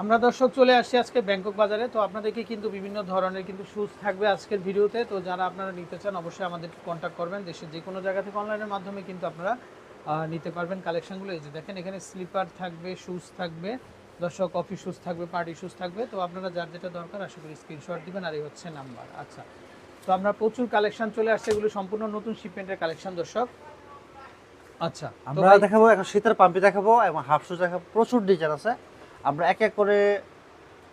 আমরা দর্শক চলে আসছি আজকে ব্যাংকক বাজারে। তো আপনাদেরকে কিন্তু বিভিন্ন ধরনের কিন্তু শুজ থাকবে আজকের ভিডিওতে। তো যারা আপনারা নিতে চান অবশ্যই আমাদেরকে কন্ট্যাক্ট করবেন। দেশের যে কোনো জায়গা থেকে অনলাইনের মাধ্যমে কিন্তু আপনারা নিতে পারবেন কালেকশনগুলো এই যে দেখেন এখানে স্লিপার থাকবে শুজ থাকবে দর্শক অফিস শুজ থাকবে পার্টি শুজ থাকবে। তো আপনারা যার যেটা দরকার আশা করি স্ক্রিনশট দিবেন আর এই হচ্ছে নাম্বার আচ্ছা তো আমরা প্রচুর কালেকশান চলে আসছে। এগুলো সম্পূর্ণ নতুন শিপমেন্টের কালেকশান দর্শক। আচ্ছা আমরা দেখাবো এখন শীতের পাম্পি দেখাবো এবং হাফ শুজ দেখাবো। প্রচুর ডিজাইন আছে। আমরা এক এক করে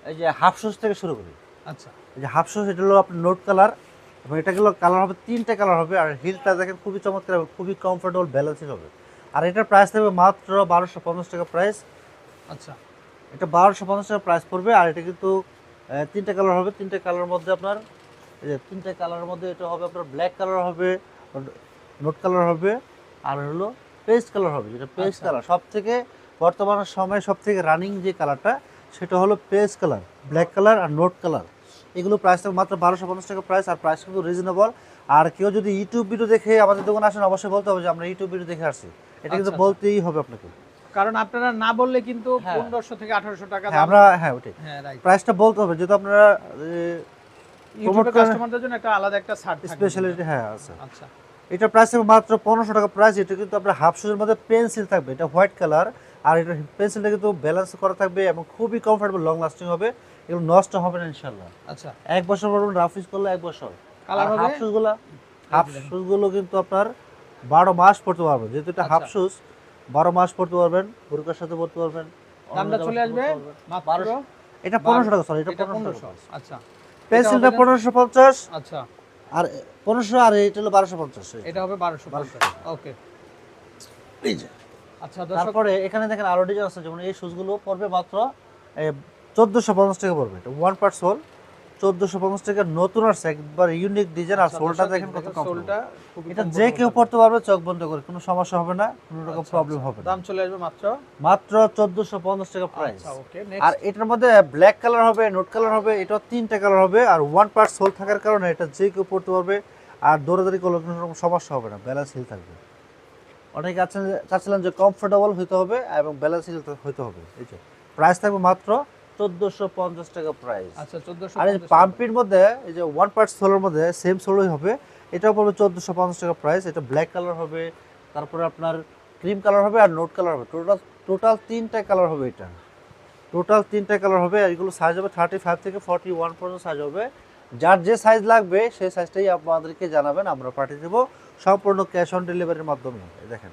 এই যে হাফ শুজ থেকে শুরু করি। আচ্ছা। এই যে হাফ শুজ এটা হলো আপনার নোট কালার এবং এটা গুলো কালার হবে তিনটে কালার হবে আর হিলটা দেখেন খুবই চমৎকার হবে খুবই কমফোর্টেবল ব্যালেন্সিং হবে আর এটার প্রাইস থাকবে মাত্র বারোশো পঞ্চাশ টাকা প্রাইস আচ্ছা। এটা বারোশো পঞ্চাশ টাকা প্রাইস পড়বে আর এটা কিন্তু তিনটে কালার হবে তিনটে কালারের মধ্যে আপনার এই যে তিনটে কালারের মধ্যে এটা হবে আপনার ব্ল্যাক কালার হবে নোট কালার হবে আর হলো পেস্ট কালার হবে যেটা পেস্ট। কালার সব থেকে বর্তমান সময়ে সব থেকে রানিং যে কালারটা সেটা হলো পেস্ট কালার ব্ল্যাক কালার আর নোট কালার এগুলো প্রাইস থাকবে মাত্র বারোশো পঞ্চাশ টাকা প্রাইস আর প্রাইস কিন্তু রিজনেবল আর কেউ যদি ইউটিউব ভিডিও দেখে আমাদের দোকানে আসেন অবশ্যই বলতে হবে যে আমরা ইউটিউব ভিডিও দেখে আসছি। এটা কিন্তু আচ্ছা, আচ্ছা। বলতেই হবে আপনাকে। কারণ আপনারা না বললে কিন্তু হ্যাঁ। পনেরোশো থেকে আঠারোশো টাকা হ্যাঁ আমরা হ্যাঁ ওটাই। হ্যাঁ প্রাইসটা বলতে হবে যেহেতু আপনারা ইউটিউবে কাস্টমারদের জন্য একটা আলাদা একটা ছাড় স্পেশালিটি হ্যাঁ আছে। আচ্ছা। এটা প্রাইস মাত্র পনেরোশো টাকা প্রাইস এটা কিন্তু আপনার হাফ শুজের মধ্যে পেন্সিল থাকবে। এটা হোয়াইট কালার আর এটা পেন্সিলটা কিন্তু ব্যালেন্স করা থাকবে এবং খুবই কমফোর্টেবল লং লাস্টিং হবে। এগুলো নষ্ট হবে না ইনশাল্লাহ আচ্ছা। এক বছর পর রাফ ইউজ করলে এক বছর। কালার হবে? হাফ শুজগুলো হাফ শুজগুলো কিন্তু আপনার বারো মাস পড়তে পারবেন। যেহেতু এটা হাফ আচ্ছা। শুজ বারো মাস পড়তে পারবেন বুরকার সাথে পড়তে পারবেন দামটা চলে আসবে? বারোশো এটা পনেরোশো টাকা সরি এটা এটা পনেরোশো পনেরোশো আচ্ছা। পেন্সিলটা পনেরোশো পঞ্চাশ। আচ্ছা। আর পনেরোশো আর এটা হলো বারোশো পঞ্চাশ। এটা হবে বারোশো বারোশো ওকে এই যে। আচ্ছা তারপরে এখানে দেখেন আরও ডিজাইন আছে যেমন এই শুজগুলো পড়বে মাত্র চোদ্দোশো পঞ্চাশ টাকা পড়বে। এটা ওয়ান পার্ট সোল চোদ্দোশো পঞ্চাশ টাকা নতুন আসছে একবার ইউনিক ডিজাইন আর আচ্ছা, সোলটা দেখেন কত কম এটা যে কেউ পড়তে পারবে চোখ বন্ধ করে কোনো সমস্যা হবে না কোনো রকম আচ্ছা, প্রবলেম আচ্ছা। হবে দাম চলে আসবে মাত্র? মাত্র চোদ্দোশো পঞ্চাশ টাকা প্রাইস আচ্ছা আর এটার মধ্যে ব্ল্যাক কালার হবে নোট কালার হবে এটা তিনটা কালার হবে আর ওয়ান পার্ট সোল থাকার কারণে এটা যে কেউ পড়তে পারবে আর দৌড়াদৌড়ি করলে কোনো রকম সমস্যা হবে না ব্যালেন্স হিল থাকবে। অনেকে আছেন চাচ্ছিলেন যে কমফোর্টেবল হতে হবে এবং ব্যালেন্স হিল হতে হবে। এই যে প্রাইস থাকবে মাত্র চোদ্দোশো পঞ্চাশ টাকা প্রাইস আচ্ছা চোদ্দোশো আর পাম্পির মধ্যে এই যে ওয়ান পার্ট সোলের মধ্যে সেম সোলই হবে। এটাও পড়বে চোদ্দোশো পঞ্চাশ টাকা প্রাইস এটা ব্ল্যাক কালার হবে তারপরে আপনার ক্রিম কালার হবে আর নোট কালার হবে। টোটাল টোটাল তিনটা কালার হবে এটা। টোটাল তিনটা কালার হবে এগুলো সাইজ হবে থার্টি ফাইভ থেকে ফর্টি ওয়ান পর্যন্ত সাইজ হবে। যার যে সাইজ লাগবে সেই সাইজটাই আপনাদেরকে জানাবেন আমরা পাঠিয়ে দেবো। সম্পূর্ণ ক্যাশ অন ডেলিভারির মাধ্যমে দেখেন।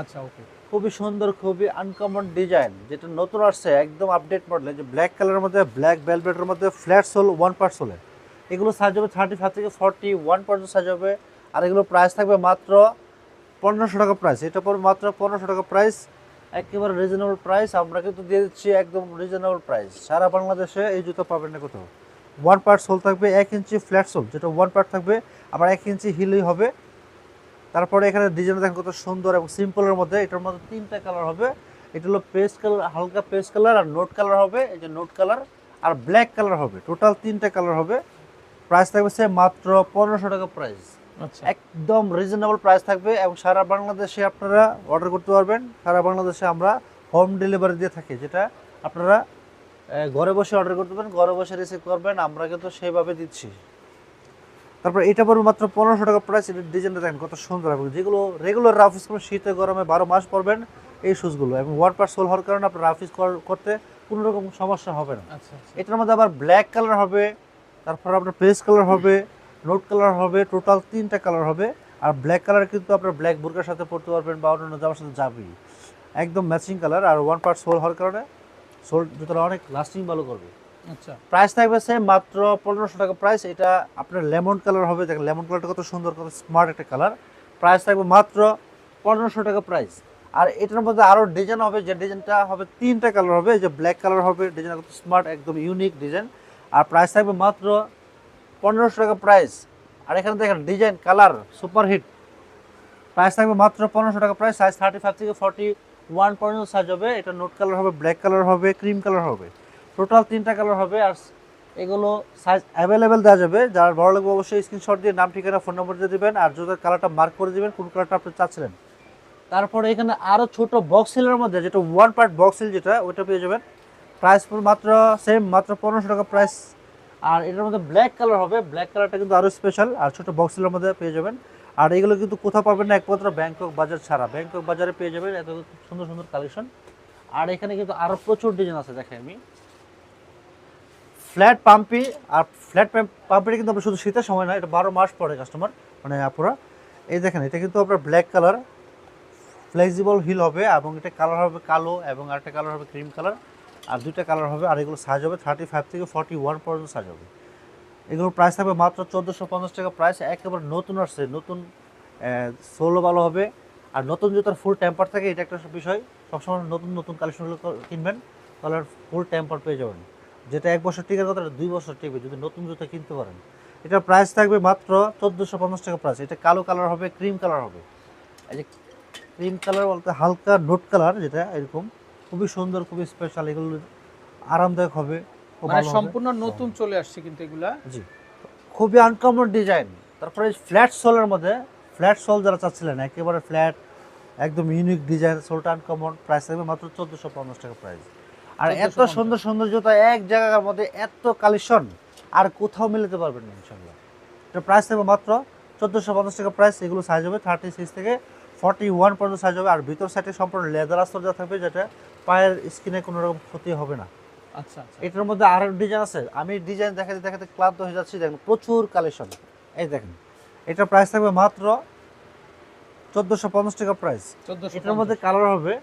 আচ্ছা ওকে। খুবই সুন্দর খুবই আনকমন ডিজাইন যেটা নতুন আসছে একদম আপডেট মডেল যে ব্ল্যাক কালারের মধ্যে ব্ল্যাক ভেলভেটের মধ্যে ফ্ল্যাট সোল ওয়ান পার্ট সোলে এগুলো সাইজ হবে থার্টি ফাইভ থেকে ফর্টি ওয়ান পর্যন্ত সাইজ হবে আর এগুলো প্রাইস থাকবে মাত্র পনেরোশো টাকা প্রাইস এটা পড়বে মাত্র পনেরোশো টাকা প্রাইস একেবারে রিজনেবল প্রাইস আমরা কিন্তু দিয়ে দিচ্ছি একদম রিজনেবল প্রাইস সারা বাংলাদেশে এই জুতো পাবেন না কোথাও। ওয়ান পার্ট সোল থাকবে এক ইঞ্চি ফ্ল্যাট সোল যেটা ওয়ান পার্ট থাকবে আবার এক ইঞ্চি হিলই হবে তারপরে এখানে ডিজাইন দেখেন কত সুন্দর এবং সিম্পলের মধ্যে এটার মধ্যে তিনটা কালার হবে। এটা হলো পেস্ট কালার হালকা পেস্ট কালার আর নোট কালার হবে এই যে নোট কালার আর ব্ল্যাক কালার হবে। টোটাল তিনটা কালার হবে। প্রাইস থাকবে সে মাত্র পনেরোশো টাকা প্রাইস আচ্ছা। একদম রিজনেবল প্রাইস থাকবে এবং সারা বাংলাদেশে আপনারা অর্ডার করতে পারবেন। সারা বাংলাদেশে আমরা হোম ডেলিভারি দিয়ে থাকি যেটা আপনারা ঘরে বসে অর্ডার করতে পারেন ঘরে বসে রিসিভ করবেন আমরা কিন্তু সেইভাবে দিচ্ছি। তারপর এটা পড়বে মাত্র পনেরোশো টাকা প্রাইস এটার ডিজাইনটা দেখেন কত সুন্দর এবং যেগুলো রেগুলার রাফ ইউজ করবেন শীতে গরমে বারো মাস পরবেন এই শুজগুলো এবং ওয়ান পার সোল হওয়ার কারণে আপনার রাফ ইউজ করতে কোনো রকম সমস্যা হবে না। আচ্ছা আচ্ছা। এটার মধ্যে আবার ব্ল্যাক কালার হবে তারপর আপনার পেস্ট কালার হবে নোট কালার হবে টোটাল তিনটা কালার হবে আর ব্ল্যাক কালার কিন্তু আপনার ব্ল্যাক বুরকার সাথে পড়তে পারবেন বা অন্যান্য জামার সাথে যাবেই। একদম ম্যাচিং কালার আর ওয়ান পার্ট সোল হওয়ার কারণে সোল জুতোটা অনেক লাস্টিং ভালো করবে। প্রাইস থাকবে সেম মাত্র পনেরোশো টাকা প্রাইস এটা আপনার লেমন কালার হবে। দেখেন লেমন কালারটা কত সুন্দর, কত স্মার্ট একটা কালার প্রাইস থাকবে মাত্র পনেরোশো টাকা প্রাইস আর এটার মধ্যে আরও ডিজাইন হবে। যে ডিজাইনটা হবে, তিনটা কালার হবে। যে ব্ল্যাক কালার হবে ডিজাইন কত স্মার্ট একদম ইউনিক ডিজাইন আর প্রাইস থাকবে মাত্র পনেরোশো টাকা প্রাইস আর এখানে দেখেন design colour super hit price থাকবে মাত্র পনেরোশো টাকা প্রাইস সাইজ থার্টি ফাইভ থেকে ফর্টি ওয়ান পর্যন্ত সাইজ হবে। এটা নোট কালার হবে ব্ল্যাক কালার হবে ক্রিম কালার হবে। টোটাল তিনটা কালার হবে আর এগুলো সাইজ অ্যাভেলেবেল দেওয়া যাবে। যার বড় লাগবে অবশ্যই স্ক্রিনশট দিয়ে নাম, ঠিকানা ফোন নম্বর দিয়ে দেবেন আর জুতার কালারটা মার্ক করে দেবেন কোন কালারটা আপনি চাচ্ছিলেন। তারপরে এখানে আরও ছোট বক্স সিলের মধ্যে, যেটা ওয়ান পার্ট বক্স সিল যেটা, ওইটা পেয়ে যাবেন। প্রাইস মাত্র সেম মাত্র পনেরোশো টাকা প্রাইস আর এটার মধ্যে ব্ল্যাক কালার হবে ব্ল্যাক কালারটা কিন্তু আরও স্পেশাল আর ছোটো বক্সের মধ্যে পেয়ে যাবেন। আর এগুলো কিন্তু কোথাও পাবেন না, একমাত্র ব্যাংকক বাজার ছাড়া। ব্যাংকক বাজারে পেয়ে যাবেন এত সুন্দর সুন্দর কালেকশন আর এখানে কিন্তু আরও প্রচুর ডিজাইন আছে, দেখেন আমি। ফ্ল্যাট পাম্পি আর ফ্ল্যাট পাম্পিটা কিন্তু আপনার শুধু শীতের সময় না এটা বারো মাস পরে কাস্টমার মানে আপুরা। এই দেখেন, এটা কিন্তু আপনার ব্ল্যাক কালার ফ্লেক্সিবল হিল হবে, এবং এটা কালার হবে কালো, এবং আরেকটা কালার হবে ক্রিম কালার আর দুইটা কালার হবে, আর এগুলো সাইজ হবে থার্টি ফাইভ থেকে ফর্টি ওয়ান পর্যন্ত সাইজ হবে। এগুলোর প্রাইস থাকবে মাত্র চোদ্দোশো পঞ্চাশ টাকা প্রাইস একেবারে নতুন আসছে, নতুন সোলো ভালো হবে, আর নতুন জুতার ফুল টেম্পার থাকে, এটা একটা বিষয়, সবসময় নতুন নতুন কালেকশনগুলো কিনবেন, তাহলে ফুল টেম্পার পেয়ে যাবেন। যেটা এক বছর টিকার কথা দুই বছর টিকবে যদি নতুন জুতা কিনতে পারেন। এটার প্রাইস থাকবে মাত্র চোদ্দোশো পঞ্চাশ টাকা প্রাইস এটা কালো কালার হবে ক্রিম কালার হবে। এই যে ক্রিম কালার বলতে হালকা নোট কালার যেটা এরকম খুবই সুন্দর খুবই স্পেশাল এগুলো আরামদায়ক হবে মানে হবে। সম্পূর্ণ নতুন চলে আসছে কিন্তু এগুলা। জি। খুবই আনকমন ডিজাইন তারপরে ফ্ল্যাট সোলের মধ্যে ফ্ল্যাট সোল যারা চাচ্ছিলেন একেবারে ফ্ল্যাট একদম ইউনিক ডিজাইন সোলটা আনকমন প্রাইস থাকবে মাত্র চোদ্দোশো পঞ্চাশ টাকা প্রাইস আর এত সুন্দর সুন্দর জুতা এক জায়গার মধ্যে এত কালেকশন আর কোথাও মিলাতে পারবেন না ইনশাল্লাহ এটা প্রাইস থাকবে মাত্র চোদ্দোশো পঞ্চাশ টাকা প্রাইস এগুলো সাইজ হবে থার্টি সিক্স থেকে ফর্টি ওয়ান পর্যন্ত সাইজ হবে আর ভিতর সাইডে সম্পূর্ণ লেদার আস্তর দেওয়া থাকবে যেটা পায়ের স্কিনে কোনো রকম ক্ষতি হবে না। আচ্ছা আচ্ছা। এটার মধ্যে আরও ডিজাইন আছে আমি ডিজাইন দেখাতে দেখাতে ক্লান্ত হয়ে যাচ্ছি দেখেন প্রচুর কালেকশন। এই দেখেন এটার প্রাইস থাকবে মাত্র চোদ্দোশো পঞ্চাশ টাকা প্রাইস এটার মধ্যে কালার হবে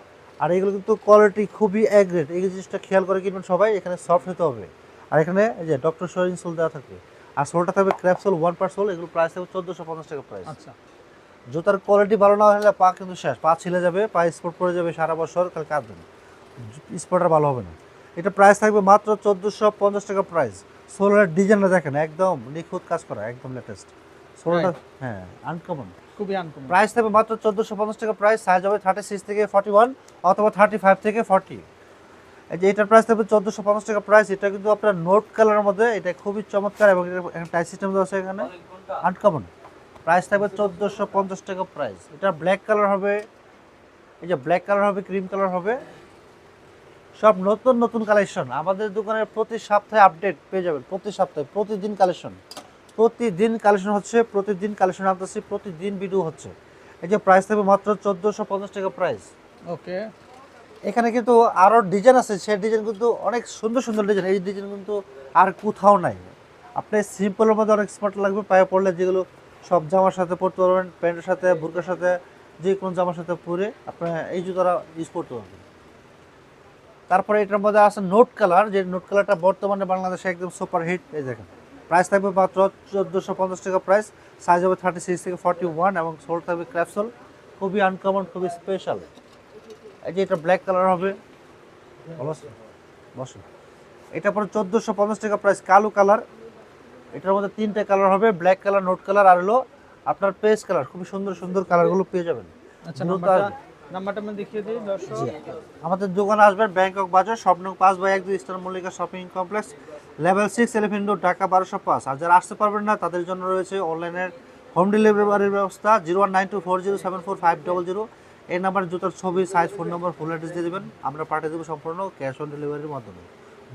আর এগুলো কিন্তু কোয়ালিটি খুবই এক গ্রেড এই জিনিসটা খেয়াল করে কিনবেন সবাই এখানে সফট হতে হবে। আর এখানে এই যে ডক্টর শোরিং সোল দেওয়া থাকবে আর সোলটা থাকবে crepe sole one part sole এগুলো প্রাইস থাকবে চোদ্দোশো পঞ্চাশ টাকা প্রাইস আচ্ছা। জুতার কোয়ালিটি ভালো না হলে পা কিন্তু শেষ পা ছিলে যাবে পা স্পট পড়ে যাবে সারা বছর কাল কাঁদবেন স্পট আর ভালো হবে না। এটা প্রাইস থাকবে মাত্র চোদ্দোশো পঞ্চাশ টাকা প্রাইস সোলার ডিজাইনটা দেখেন একদম নিখুঁত কাজ করা একদম লেটেস্ট সোলারটা হ্যাঁ আনকমন খুবই আনকমন প্রাইস থাকবে মাত্র চোদ্দোশো পঞ্চাশ টাকা প্রাইস সাইজ হবে থার্টি সিক্স থেকে ফর্টি ওয়ান অথবা থার্টি ফাইভ থেকে ফর্টি এই যে এটার প্রাইস থাকবে চোদ্দোশো পঞ্চাশ টাকা প্রাইস এটা কিন্তু আপনার নোট কালারের মধ্যে এটা খুবই চমৎকার এবং এটা টাইপ সিস্টেম দেওয়া আছে এখানে। আনকমন প্রাইস থাকবে চোদ্দোশো পঞ্চাশ টাকা প্রাইস এটা ব্ল্যাক কালার হবে এই যে ব্ল্যাক কালার হবে ক্রিম কালার হবে। সব নতুন নতুন কালেকশন আমাদের দোকানের প্রতি সপ্তাহে আপডেট পেয়ে যাবেন প্রতি সপ্তাহে প্রতিদিন কালেকশন প্রতিদিন কালেকশন হচ্ছে প্রতিদিন কালেকশন আনতেছি প্রতিদিন ভিডিও হচ্ছে। এই যে প্রাইস থাকবে মাত্র চোদ্দোশো পঞ্চাশ টাকা প্রাইস ওকে এখানে কিন্তু আরও ডিজাইন আছে সেই ডিজাইন কিন্তু অনেক সুন্দর সুন্দর ডিজাইন এই ডিজাইন কিন্তু আর কোথাও নাই। আপনি সিম্পলের মধ্যে অনেক স্মার্ট লাগবে পায়ে পড়লে যেগুলো সব জামার সাথে পরতে পারবেন প্যান্টের সাথে বুরকার সাথে যে কোনো জামার সাথে পরে আপনি এই জুতোটা ইউজ করতে পারবেন। তারপরে এটার মধ্যে আছে নোট কালার যে নোট কালারটা বর্তমানে বাংলাদেশে একদম সুপার হিট এই দেখেন। প্রাইস থাকবে মাত্র চোদ্দোশো পঞ্চাশ টাকা প্রাইস। সাইজ হবে থার্টি সিক্স থেকে ফর্টি ওয়ান এবং সোল থাকবে ক্র্যাপসোল খুবই আনকমন খুবই স্পেশাল এই যে এটা ব্ল্যাক কালার হবে। ভালো আছে? বসো এটা পরে চোদ্দোশো পঞ্চাশ টাকা প্রাইস কালো কালার এটার মধ্যে তিনটে কালার হবে ব্ল্যাক কালার নোট কালার আর হলো আপনার পেস্ট কালার খুবই সুন্দর সুন্দর কালারগুলো পেয়ে যাবেন। আচ্ছা নাম্বারটা আমি দেখিয়ে দিই, দর্শক। আমাদের দোকানে আসবেন ব্যাংকক বাজার স্বপ্ন পাঁচ বাই এক দুই Star Mallika shopping complex, level six, Elephant Road, Dhaka বারোশো পাঁচ। আর যারা আসতে পারবেন না, তাদের জন্য রয়েছে অনলাইনের হোম ডেলিভারির ব্যবস্থা, zero one nine two four zero seven four five double zero. এই নাম্বার জুতার ছবি, size, phone number full address দিয়ে দেবেন। আমরা পাঠিয়ে দেবো সম্পূর্ণ ক্যাশ অন ডেলিভারির মাধ্যমে।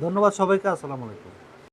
ধন্যবাদ সবাইকে, আসসালামু আলাইকুম।